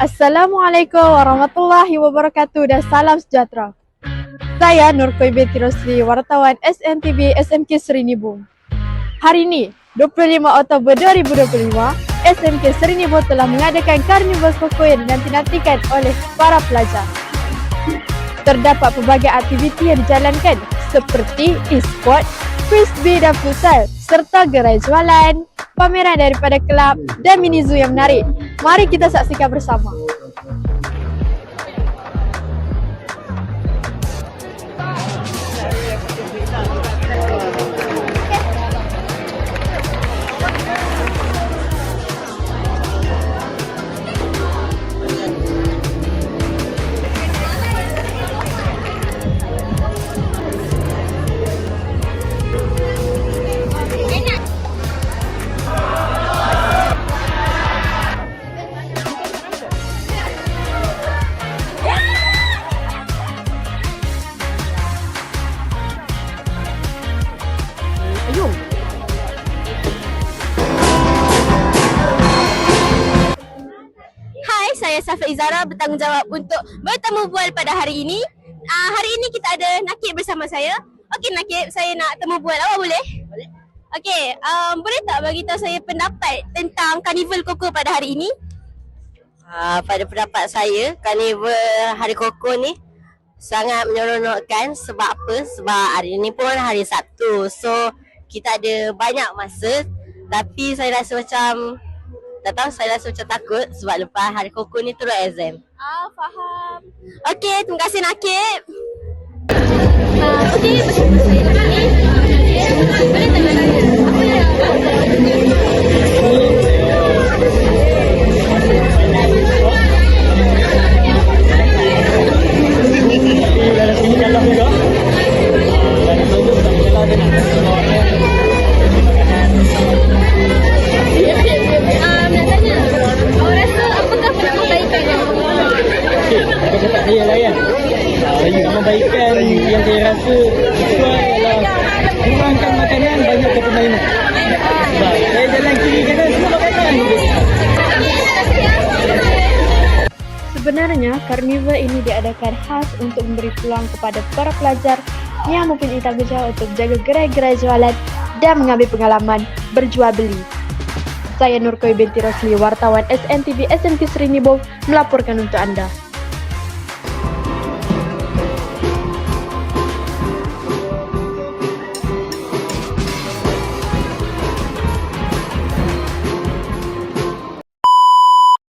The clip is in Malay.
Assalamualaikum warahmatullahi wabarakatuh dan salam sejahtera. Saya Nurkoy Binti Rosli, wartawan SNTV SMK Serinibu. Hari ini, 25 Oktober 2025, SMK Serinibu telah mengadakan Karnival Koko yang dinanti-nantikan oleh para pelajar. Terdapat pelbagai aktiviti yang dijalankan seperti e-sport, frisbee dan futsal serta gerai jualan, pameran daripada kelab dan mini zoo yang menarik. Mari kita saksikan bersama. Saya Safa Izara bertanggungjawab untuk bertemu bual pada hari ini. Uh, hari ini kita ada Nakib bersama saya. Okey Nakib, saya nak temu bual. Awak boleh? Boleh. Okey, um, boleh tak bagi tahu saya pendapat tentang Karnival Koko pada hari ini? Uh, pada pendapat saya, karnival Hari Koko ni sangat menyeronokkan sebab apa? Sebab hari ni pun hari Sabtu. So, kita ada banyak masa tapi saya rasa macam tak tahu saya rasa macam takut sebab lepas Hari Koko ni turun exam. Ah, faham. Okey, terima kasih Nakib. Uh, Okey, bersama saya Nakib. Boleh tanya? Kebaikan yang saya rasa sesuai ialah Kurangkan makanan, banyakkan permainan Sebab saya jalan kiri kanan semua makanan Sebenarnya, karnival ini diadakan khas untuk memberi peluang kepada para pelajar yang mempunyai tanggungjawab untuk menjaga gerai-gerai jualan dan mengambil pengalaman berjual beli. Saya Nurkoy binti Rosli, wartawan SNTV SNT Serinibo melaporkan untuk anda.